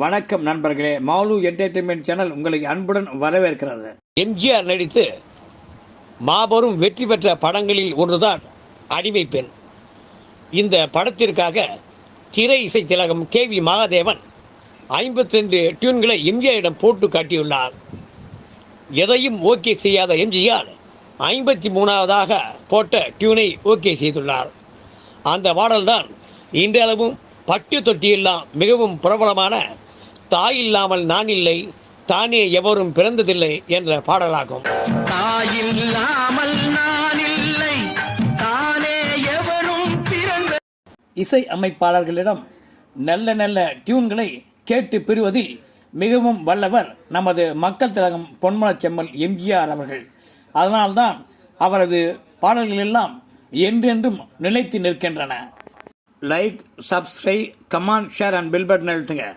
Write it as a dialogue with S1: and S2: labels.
S1: வணக்கம் நண்பர்களே mall entertainment channel உங்களை அன்புடன் வரவேற்கிறது.
S2: எம்ஜிஆர் நடித்து மாபெரும் வெற்றி பெற்ற படங்களில் ஒன்றுதான் அடிமை பெண். இந்த படத்திற்காக திரை இசை திலகம் கே வி மகாதேவன் ஐம்பத்தி ரெண்டு டியூன்களை எம்ஜிஆரிடம் போட்டு காட்டியுள்ளார். எதையும் ஓகே செய்யாத எம்ஜிஆர் ஐம்பத்தி மூணாவதாக போட்ட டியூனை ஓகே செய்துள்ளார். அந்த பாடல்தான் இன்றளவும் பட்டு தொட்டியெல்லாம் மிகவும் பிரபலமான தாய் இல்லாமல் நான் இல்லை தானே எவரும் பிறந்ததில்லை என்ற பாடலாகும்.
S3: தாயில்லாமல் நான் இல்லை தானே எவரும் பிறந்த
S1: இசை அமைப்பாளர்களிடம் நல்ல நல்ல டியூன்களை கேட்டு பெறுவதில் மிகவும் வல்லவர் நமது மக்கள் திலகம் பொன்மனச் செம்மல் எம்ஜிஆர் அவர்கள். அதனால்தான் அவரது பாடல்கள் எல்லாம் என்றென்றும் நிலைத்து நிற்கின்றன. Like subscribe comment share and bell button அழுத்துங்க.